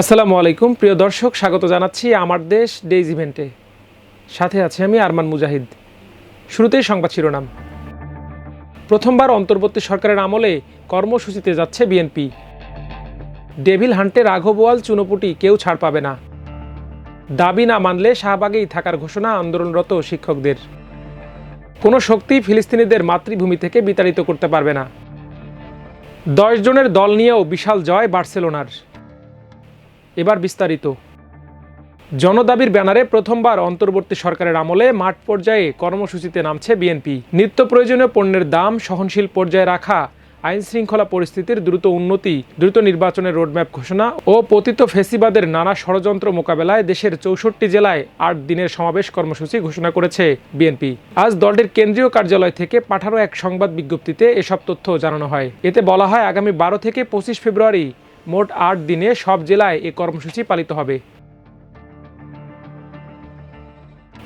আসসালামু আলাইকুম। প্রিয় দর্শক, স্বাগত জানাচ্ছি আমার দেশ ডেইজ ইভেন্টে সাথে আছি আমি আরমান মুজাহিদ। শুরুতেই সংবাদ শিরোনাম। প্রথমবার অন্তর্বর্তী সরকারের আমলে কর্মসূচিতে যাচ্ছে বিএনপি। ডেভিল হান্টে রাঘবওয়াল চুনোপুটি, কেউ ছাড় পাবে না। দাবি না মানলে শাহবাগেই থাকার ঘোষণা আন্দোলনরত শিক্ষকদের। কোনো শক্তি ফিলিস্তিনিদের মাতৃভূমি থেকে বিতাড়িত করতে পারবে না। দশ জনের দল নিয়েও বিশাল জয় বার্সেলোনার। এবার বিস্তারিত। জনদাবির ব্যানারে প্রথমবার অন্তর্বর্তী সরকারের আমলে মাঠ পর্যায়ে কর্মসূচিতে নামছে বিএনপি। নিত্য প্রয়োজনীয় পণ্যের দাম, সহনশীল পর্যায়ে রাখা আইন শৃঙ্খলা পরিস্থিতির দ্রুত উন্নতি, দ্রুত নির্বাচনের রোডম্যাপ ঘোষণা ও পতিত ফেসিবাদের নানা ষড়যন্ত্র মোকাবেলায় দেশের চৌষট্টি জেলায় আট দিনের সমাবেশ কর্মসূচি ঘোষণা করেছে বিএনপি। আজ দলটির কেন্দ্রীয় কার্যালয় থেকে পাঠানো এক সংবাদ বিজ্ঞপ্তিতে এসব তথ্য জানানো হয়। এতে বলা হয়, আগামী বারো থেকে পঁচিশ ফেব্রুয়ারি মোট আট দিনে সব জেলায় এ কর্মসূচি পালিত হবে।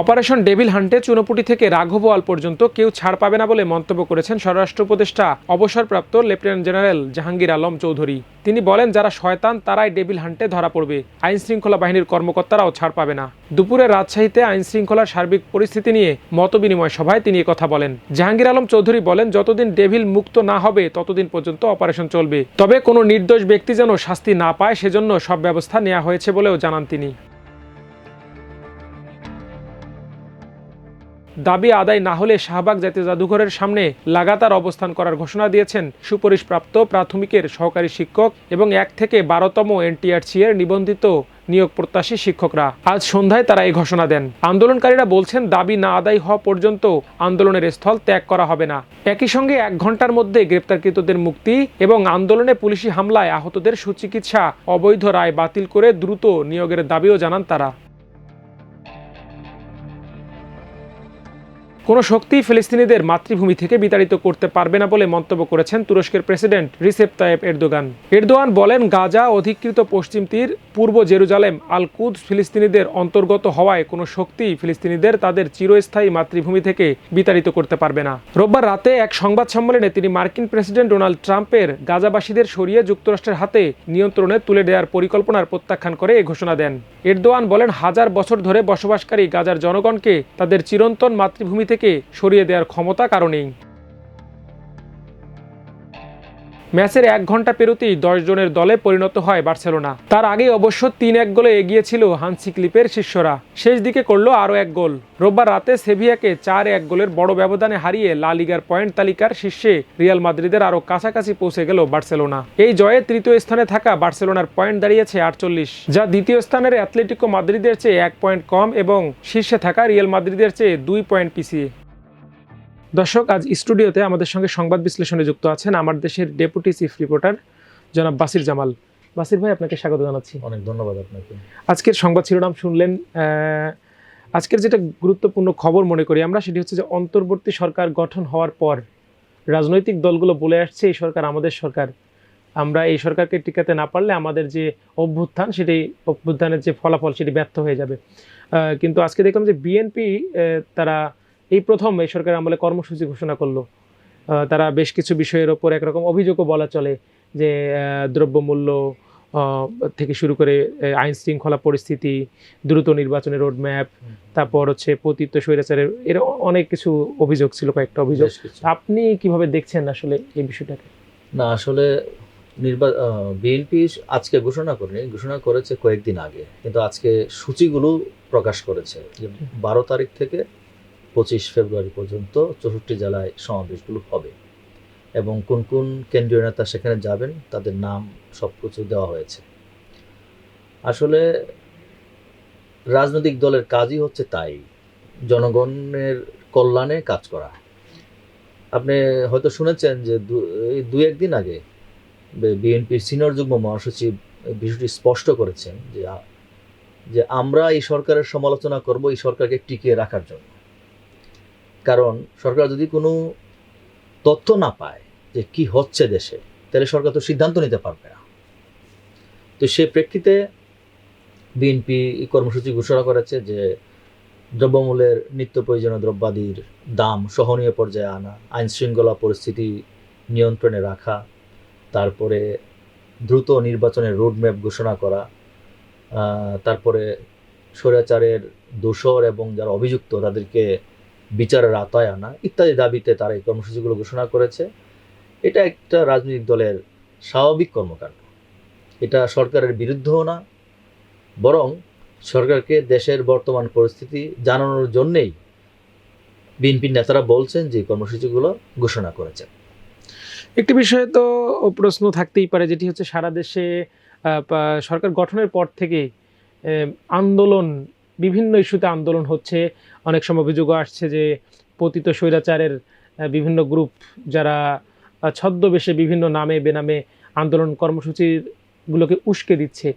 অপারেশন ডেভিল হান্টে চুনোপুটি থেকে রাঘবওয়াল পর্যন্ত কেউ ছাড় পাবে না বলে মন্তব্য করেছেন স্বরাষ্ট্র উপদেষ্টা। অবসরপ্রাপ্ত লেফটেন্যান্ট জেনারেল জাহাঙ্গীর আলম চৌধুরী। তিনি বলেন, যারা শয়তান, তারাই ডেভিল হান্টে ধরা পড়বে। আইন শৃঙ্খলা বাহিনীর কর্মকর্তারাও ছাড় পাবে না। দুপুরে রাজশাহীতে আইন শৃঙ্খলার সার্বিক পরিস্থিতি নিয়ে মতবিনিময় সভায় তিনি কথা বলেন। জাহাঙ্গীর আলম চৌধুরী বলেন, যতদিন ডেভিল মুক্ত না হবে, ততদিন পর্যন্ত অপারেশন চলবে। তবে কোনো নির্দোষ ব্যক্তি যেন শাস্তি না পায়, সেজন্য সব ব্যবস্থা নেওয়া হয়েছে বলেও জানান তিনি। দাবি আদায় না হলে শাহবাগ জাতীয় জাদুঘরের সামনে লাগাতার অবস্থান করার ঘোষণা দিয়েছেন সুপারিশপ্রাপ্ত প্রাথমিকের সহকারী শিক্ষক এবং এক থেকে বারোতম এনটিআরসি এর নিবন্ধিত নিয়োগ প্রত্যাশী শিক্ষকরা। আজ সন্ধ্যায় তারা এই ঘোষণা দেন। আন্দোলনকারীরা বলছেন, দাবি না আদায় হওয়া পর্যন্ত আন্দোলনের স্থল ত্যাগ করা হবে না। একই সঙ্গে এক ঘণ্টার মধ্যে গ্রেপ্তারকৃতদের মুক্তি এবং আন্দোলনে পুলিশি হামলায় আহতদের সুচিকিৎসা অবৈধ রায় বাতিল করে দ্রুত নিয়োগের দাবিও জানান তারা। কোনো শক্তি ফিলিস্তিনিদের মাতৃভূমি থেকে বিতাড়িত করতে পারবে না বলে মন্তব্য করেছেন তুরস্কের president Recep Tayyip Erdogan. Erdogan বলেন, গাজা অধিকৃত পশ্চিম তীর, পূর্ব জেরুজালেম আল কুদ ফিলিস্তিনিদের অন্তর্গত হওয়ায় কোনো শক্তি ফিলিস্তিনিদের তাদের চিরস্থায়ী মাতৃভূমি থেকে বিতাড়িত করতে পারবে না। রোববার রাতে এক সংবাদ সম্মেলনে তিনি মার্কিন প্রেসিডেন্ট ডোনাল্ড ট্রাম্পের গাজাবাসীদের সরিয়ে যুক্তরাষ্ট্রের হাতে নিয়ন্ত্রণে তুলে দেওয়ার পরিকল্পনার প্রত্যাখ্যান করে এই ঘোষণা দেন। এরদোয়ান বলেন, হাজার বছর ধরে বসবাসকারী গাজার জনগণকে তাদের চিরন্তন মাতৃভূমি থেকে সরিয়ে দেওয়ার ক্ষমতা কারণেই ম্যাচের এক ঘণ্টা পেরোতেই দশ জনের দলে পরিণত হয় বার্সেলোনা। তার আগে অবশ্য তিন এক গোলে এগিয়েছিল হানসি ক্লিপের শিষ্যরা। শেষ দিকে করল আরও এক গোল। রোববার রাতে সেভিয়াকে চার এক গোলের বড় ব্যবধানে হারিয়ে লা লিগার পয়েন্ট তালিকার শীর্ষে রিয়াল মাদ্রিদের আরও কাছাকাছি পৌঁছে গেল বার্সেলোনা। এই জয়ে তৃতীয় স্থানে থাকা বার্সেলোনার পয়েন্ট দাঁড়িয়েছে আটচল্লিশ, যা দ্বিতীয় স্থানের অ্যাথলেটিকো মাদ্রিদের চেয়ে এক পয়েন্ট কম এবং শীর্ষে থাকা রিয়াল মাদ্রিদের চেয়ে দুই পয়েন্ট পিছিয়ে। দর্শক আজ স্টুডিওতে আমাদের সঙ্গে সংবাদ বিশ্লেষণে যুক্ত আছেন আমার দেশের ডেপুটি চিফ রিপোর্টার জনাব বাসির জামাল। বাসির ভাই আপনাকে স্বাগত জানাচ্ছি। অনেক ধন্যবাদ আপনাকে। আজকের সংবাদ শিরোনাম শুনলেন আজকের যেটা গুরুত্বপূর্ণ খবর মনে করি আমরা সেটি হচ্ছে যে অন্তর্বর্তী সরকার গঠন হওয়ার পর রাজনৈতিক দলগুলো বলে আসছে এই সরকার আমাদের সরকার। আমরা এই সরকারকে টিকাতে না পারলে আমাদের যে অভ্যুত্থান সেটি অভ্যুত্থানের যে ফলাফল সেটি ব্যর্থ হয়ে যাবে। কিন্তু আজকে দেখলাম যে বিএনপি তারা এই প্রথম এই সরকার আমলে কর্মসূচি ঘোষণা করল। তারা বেশ কিছু বিষয়ের ওপর একরকম অভিযোগও বলা চলে যে দ্রব্যমূল্য থেকে শুরু করে আইন শৃঙ্খলা পরিস্থিতি দ্রুত নির্বাচনের রোডম্যাপ তারপর হচ্ছে পতিত্ব স্বৈরাচারের এর অনেক কিছু অভিযোগ ছিল কয়েকটা অভিযোগ। আপনি কীভাবে দেখছেন আসলে এই বিষয়টাকে? না আসলে নির্বা বিএনপি আজকে ঘোষণা করেনি ঘোষণা করেছে কয়েকদিন আগে। কিন্তু আজকে সূচিগুলো প্রকাশ করেছে যে বারো তারিখ থেকে পঁচিশ ফেব্রুয়ারি পর্যন্ত চৌষট্টি জেলায় সমাবেশগুলো হবে। এবং কোন কোন কেন্দ্রীয় নেতা সেখানে যাবেন, তাদের নাম সব কিছু দেওয়া হয়েছে। আসলে রাজনৈতিক দলের কাজই হচ্ছে তাই, জনগণের কল্যাণে কাজ করা। আপনি হয়তো শুনেছেন যে দু- একদিন আগে বিএনপির সিনিয়র যুগ্ম মহাসচিব বিষয়টি স্পষ্ট করেছেন যে যে আমরা এই সরকারের সমালোচনা করব এই সরকারকে টিকিয়ে রাখার জন্য। কারণ সরকার যদি কোনো তথ্য না পায় যে কি হচ্ছে দেশে, তাহলে সরকার তো সিদ্ধান্ত নিতে পারবে না। তো সে প্রেক্ষিতে বিএনপি কর্মসূচি ঘোষণা করেছে যে দ্রব্যমূল্যের নিত্য প্রয়োজনীয় দ্রব্যাদির দাম সহনীয় পর্যায়ে আনা আইন শৃঙ্খলা পরিস্থিতি নিয়ন্ত্রণে রাখা, তারপরে দ্রুত নির্বাচনের রোডম্যাপ ঘোষণা করা তারপরে স্বৈরাচারের দোষর এবং যারা অভিযুক্ত তাদেরকে বিচারের আতায় আনা ইত্যাদি দাবিতে তারা এই কর্মসূচিগুলো ঘোষণা করেছে। এটা একটা রাজনৈতিক দলের স্বাভাবিক কর্মকাণ্ড। এটা সরকারের বিরুদ্ধও না, বরং সরকারকে দেশের বর্তমান পরিস্থিতি জানানোর জন্যেই বিএনপির নেতারা বলছেন যে কর্মসূচিগুলো ঘোষণা করেছেন। একটি বিষয়ে তো প্রশ্ন থাকতেই পারে, যেটি হচ্ছে সারা দেশে সরকার গঠনের পর থেকে আন্দোলন বিভিন্ন ইস্যুতে আন্দোলন হচ্ছে। অনেক সময় অভিযোগও আসছে যে পতিত স্বৈরাচারের বিভিন্ন গ্রুপ যারা ছদ্মবেশে বিভিন্ন নামে বেনামে আন্দোলন কর্মসূচিগুলোকে উস্কে দিচ্ছে।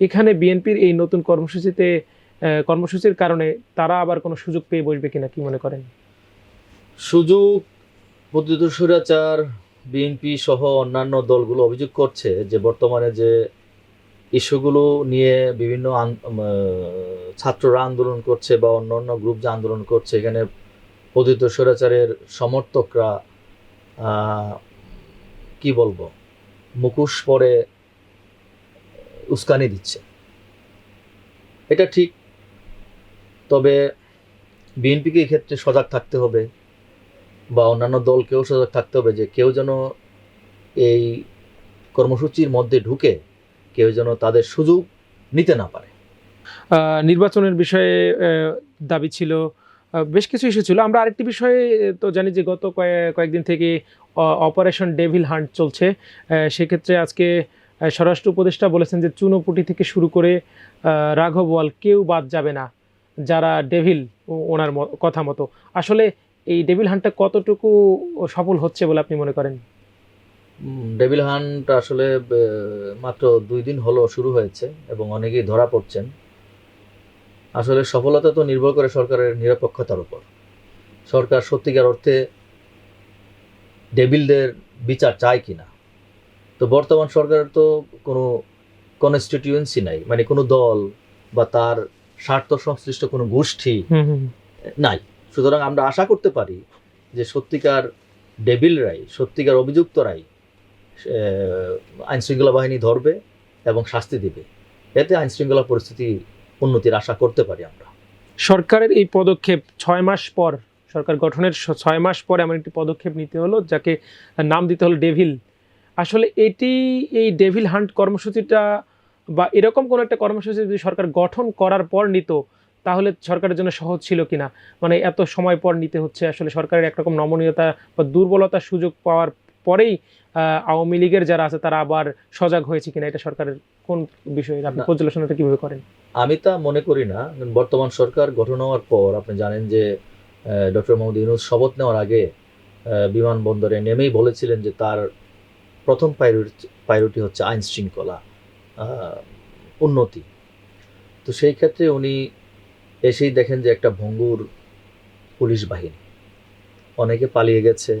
এখানে বিএনপির এই নতুন কর্মসূচিতে কর্মসূচির কারণে তারা আবার কোনো সুযোগ পেয়ে বসবে কিনা কি মনে করেন? সুযোগ, পতিত স্বৈরাচার, বিএনপি সহ অন্যান্য দলগুলো অভিযোগ করছে যে বর্তমানে যে ইস্যুগুলো নিয়ে বিভিন্ন ছাত্ররা আন্দোলন করছে বা অন্য অন্য গ্রুপ যে আন্দোলন করছে, এখানে পতিত স্বৈরাচারের সমর্থকরা কি বলব, মুখোশ পরে উস্কানি দিচ্ছে। এটা ঠিক, তবে বিএনপিকে ক্ষেত্রে সজাগ থাকতে হবে বা অন্যান্য দলকেও সজাগ থাকতে হবে যে কেউ যেন এই কর্মসূচির মধ্যে ঢুকে কেউ যেন তাদের সুযোগ নিতে না পারে। নির্বাচনের বিষয়ে দাবি ছিল বেশ কিছু ইস্যু ছিল। আমরা আরেকটি বিষয়ে তো জানি যে গত কয়ে- কয়েকদিন থেকে অপারেশন ডেভিল হান্ট চলছে। সেক্ষেত্রে আজকে স্বরাষ্ট্র উপদেষ্টা বলেছেন যে চুনোপুটি থেকে শুরু করে রাঘব ওয়াল কেউ বাদ যাবে না, যারা ডেভিল ওনার কথা মতো। আসলে এই ডেভিল হান্টটা কতটুকু সফল হচ্ছে বলে আপনি মনে করেন? ডেভিল হান্ট আসলে মাত্র দুই দিন হলো শুরু হয়েছে এবং অনেকেই ধরা পড়ছেন। আসলে সফলতা তো নির্ভর করে সরকারের নিরপেক্ষতার উপর। সরকার সত্যিকার অর্থে ডেবিলদের বিচার চায় কিনা? তো বর্তমান সরকারের তো কোনো কনস্টিটিউয়েন্সি নাই মানে কোনো দল বা তার স্বার্থ সংশ্লিষ্ট কোনো গোষ্ঠী নাই। সুতরাং আমরা আশা করতে পারি যে সত্যিকার ডেভিলরাই সত্যিকার অভিযুক্তরাই আইন শৃঙ্খলা বাহিনী ধরবে এবং শাস্তি দিবে। এতে আইনশৃঙ্খলা পরিস্থিতি উন্নতির আশা করতে পারি আমরা। সরকারের এই পদক্ষেপ ছয় মাস পর, সরকার গঠনের ছয় মাস পর এমন একটি পদক্ষেপ নিতে হলো, যাকে নাম দিতে হলো ডেভিল। আসলে এটি, এই ডেভিল হান্ট কর্মসূচিটা বা এরকম কোনো একটা কর্মসূচি যদি সরকার গঠন করার পর নিত, তাহলে সরকারের জন্য সহজ ছিল কিনা? মানে এত সময় পর নিতে হচ্ছে, আসলে সরকারের একরকম নমনীয়তা বা দুর্বলতার সুযোগ পাওয়ার পরেই আওয়ামী লীগের যারা আছে তারা আবার সজাগ হয়েছে কিনা এটা সরকারের কোন বিষয়ে? আপনি। পর্যালোচনাটা কীভাবে করেন? আমি তা মনে করি না। বর্তমান সরকার গঠন হওয়ার পর আপনি জানেন যে ডক্টর মোহাম্মদ ইউনুস শপথ নেওয়ার আগে বিমানবন্দরে নেমেই বলেছিলেন যে তার প্রথম প্রায়োরিটি প্রায়োরিটি হচ্ছে আইন শৃঙ্খলা উন্নতি। তো সেই ক্ষেত্রে উনি এসেই দেখেন যে একটা ভঙ্গুর পুলিশ বাহিনী। অনেকে পালিয়ে গেছে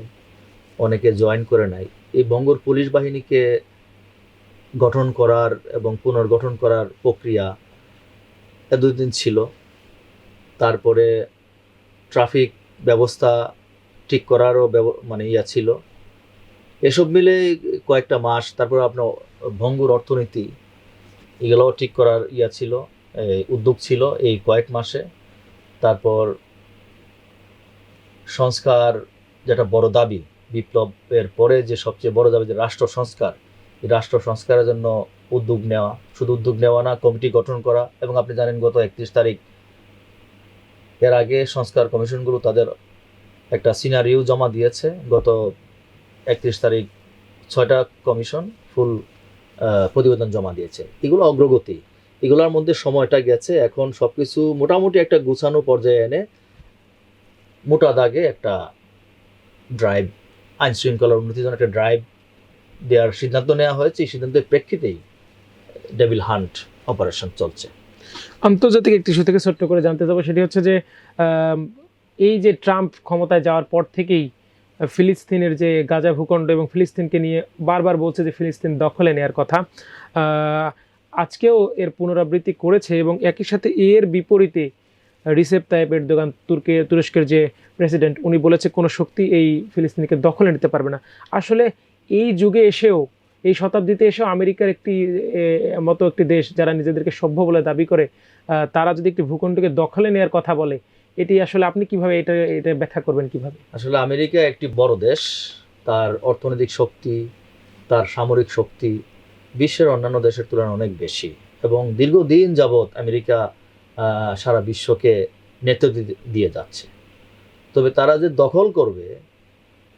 অনেকে জয়েন করে নাই এই ভঙ্গুর পুলিশ বাহিনীকে গঠন করার এবং পুনর্গঠন করার প্রক্রিয়া এতদিন ছিল। তারপরে ট্রাফিক ব্যবস্থা ঠিক করারও মানে ইয়া ছিল। এসব মিলে কয়েকটা মাস, তারপর আপনার ভঙ্গুর অর্থনীতি এগুলোও ঠিক করার ইয়া ছিল উদ্যোগ ছিল এই কয়েক মাসে। তারপর সংস্কার যেটা বড় দাবি বিপ্লবের পরে যে সবচেয়ে বড় দাবি যে রাষ্ট্র সংস্কার রাষ্ট্র সংস্কারের জন্য উদ্যোগ নেওয়া, শুধু উদ্যোগ নেওয়া না, কমিটি গঠন করা এবং আপনি জানেন গত একত্রিশ তারিখ এর আগে সংস্কার কমিশনগুলো তাদের একটা সিনারিও জমা দিয়েছে। গত একত্রিশ তারিখ ছয়টা কমিশন ফুল প্রতিবেদন জমা দিয়েছে। এগুলো অগ্রগতি। এগুলোর মধ্যে সময়টা গেছে। এখন সব কিছু মোটামুটি একটা গুছানো পর্যায়ে এনে মোটা দাগে একটা ড্রাইভ আইন শৃঙ্খলার উন্নতির জন্য একটা ড্রাইভ দেওয়ার সিদ্ধান্ত নেওয়া হয়েছে, এই সিদ্ধান্তের প্রেক্ষিতেই ডেভিল হান্ট অপারেশন চলছে। আন্তর্জাতিক একটি ইস্যু থেকে ছোট্ট করে জানতে চাবো সেটি হচ্ছে যে এই যে ট্রাম্প ক্ষমতায় যাওয়ার পর থেকেই ফিলিস্তিনের যে গাজা ভূখণ্ড এবং ফিলিস্তিনকে নিয়ে বারবার বলছে যে ফিলিস্তিন দখলে নেওয়ার কথা। আজকেও এর পুনরাবৃত্তি করেছে এবং একই সাথে এর বিপরীতে রিসেপ তাইপ এরদোগান তুর্কে তুরস্কের যে প্রেসিডেন্ট, উনি বলেছে কোনো শক্তি এই ফিলিস্তিনিকে দখলে নিতে পারবে না। আসলে এই যুগে এসেও, এই শতাব্দীতে এসেও আমেরিকার একটি মতো একটি দেশ যারা নিজেদেরকে সভ্য বলে দাবি করে তারা যদি একটি ভূখণ্ডকে দখলে নেওয়ার কথা বলে, এটি আসলে আপনি কীভাবে এটা এটা ব্যাখ্যা করবেন কীভাবে? আসলে আমেরিকা একটি বড় দেশ, তার অর্থনৈতিক শক্তি, তার সামরিক শক্তি বিশ্বের অন্যান্য দেশের তুলনায় অনেক বেশি। এবং দীর্ঘদিন যাবৎ আমেরিকা সারা বিশ্বকে নেতৃত্ব দিয়ে যাচ্ছে। তবে তারা যে দখল করবে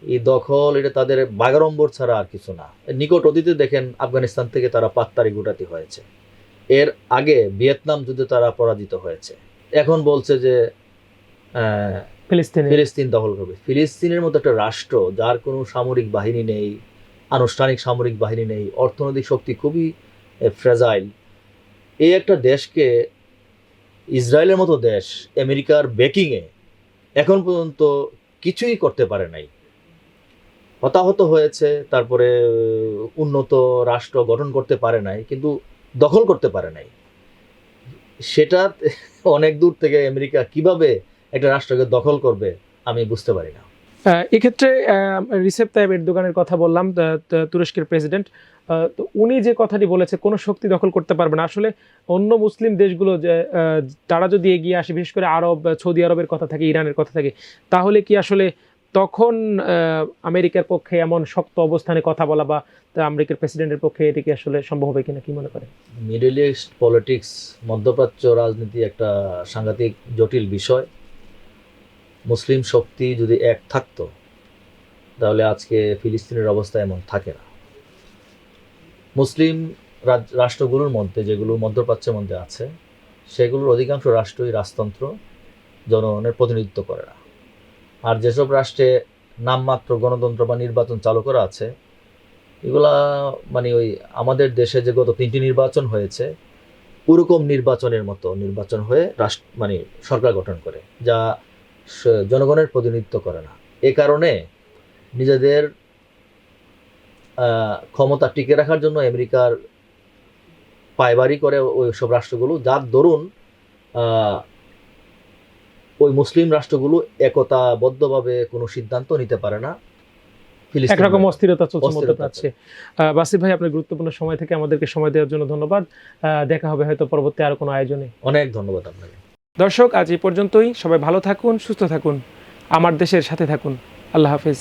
এই দখল এটা তাদের বাগাড়ম্বর ছাড়া আর কিছু না। নিকট অতীতে দেখেন আফগানিস্তান থেকে তারা পাত্তারি গোটাতি হয়েছে। এর আগে ভিয়েতনাম যুদ্ধে তারা পরাজিত হয়েছে। এখন বলছে যে ফিলিস্তিন। ফিলিস্তিন দখল করবে। ফিলিস্তিনের মতো একটা রাষ্ট্র যার কোনো সামরিক বাহিনী নেই আনুষ্ঠানিক সামরিক বাহিনী নেই অর্থনৈতিক শক্তি খুবই ফ্রেজাইল এই একটা দেশকে ইসরায়েলের মতো দেশ আমেরিকার বেকিংয়ে এখন পর্যন্ত কিছুই করতে পারে নাই। হতাহত হয়েছে, তারপরে উন্নত রাষ্ট্র গঠন করতে পারে নাই, কিন্তু দখল করতে পারে নাই। সেটা অনেক দূর থেকে আমেরিকা কীভাবে একটা রাষ্ট্রকে দখল করবে আমি বুঝতে পারি না। এক্ষেত্রে রিসেপ তাইব এরদোগানের কথা বললাম তুরস্কের প্রেসিডেন্ট। তো উনি যে কথাটি বলেছে, কোনো শক্তি দখল করতে পারবে না। আসলে অন্য মুসলিম দেশগুলো তারা যদি এগিয়ে আসে, বিশেষ করে আরব, সৌদি আরবের কথা থাকে, ইরানের কথা থাকে, তাহলে কি আসলে তখন আমেরিকার পক্ষে এমন শক্ত অবস্থানে কথা বলা বা আমেরিকার প্রেসিডেন্টের পক্ষে এটি কি আসলে সম্ভব হবে কিনা, কি মনে করেন? মিডল ইস্ট পলিটিক্স, মধ্যপ্রাচ্য রাজনীতি একটা সাংঘাতিক, জটিল বিষয়। মুসলিম শক্তি যদি এক থাকতো, তাহলে আজকে ফিলিস্তিনের অবস্থা এমন থাকে না। মুসলিম রাষ্ট্রগুলোর মধ্যে যেগুলো মধ্যপ্রাচ্যের মধ্যে আছে, সেগুলোর অধিকাংশ রাষ্ট্রই রাজতন্ত্র, জনগণের প্রতিনিধিত্ব করে না। আর যেসব রাষ্ট্রে নামমাত্র গণতন্ত্র বা নির্বাচন চালু করা আছে, এগুলা মানে ওই আমাদের দেশে যে গত তিনটি নির্বাচন হয়েছে, ওরকম নির্বাচনের মতো নির্বাচন হয়ে রাষ্ট্র মানে সরকার গঠন করে, যা জনগণের প্রতিনিধিত্ব করে না। এ কারণে নিজেদের আহ, ক্ষমতা টিকে রাখার জন্য আমেরিকার পায়বারি করে ওই সব রাষ্ট্রগুলো যার দরুন ওই মুসলিম রাষ্ট্রগুলো একতাবদ্ধভাবে কোনো সিদ্ধান্ত নিতে পারে না। একরকম অস্থিরতা চলছে মধ্যপ্রাচ্যে বাসির ভাই আপনার গুরুত্বপূর্ণ সময় থেকে আমাদেরকে সময় দেওয়ার জন্য ধন্যবাদ। আহ, দেখা হবে হয়তো পরবর্তী আরও কোনো আয়োজনে। অনেক ধন্যবাদ আপনাকে। দর্শক, আজ এই পর্যন্তই। সবাই ভালো থাকুন, সুস্থ থাকুন। আমার দেশের সাথে থাকুন। আল্লাহ হাফেজ।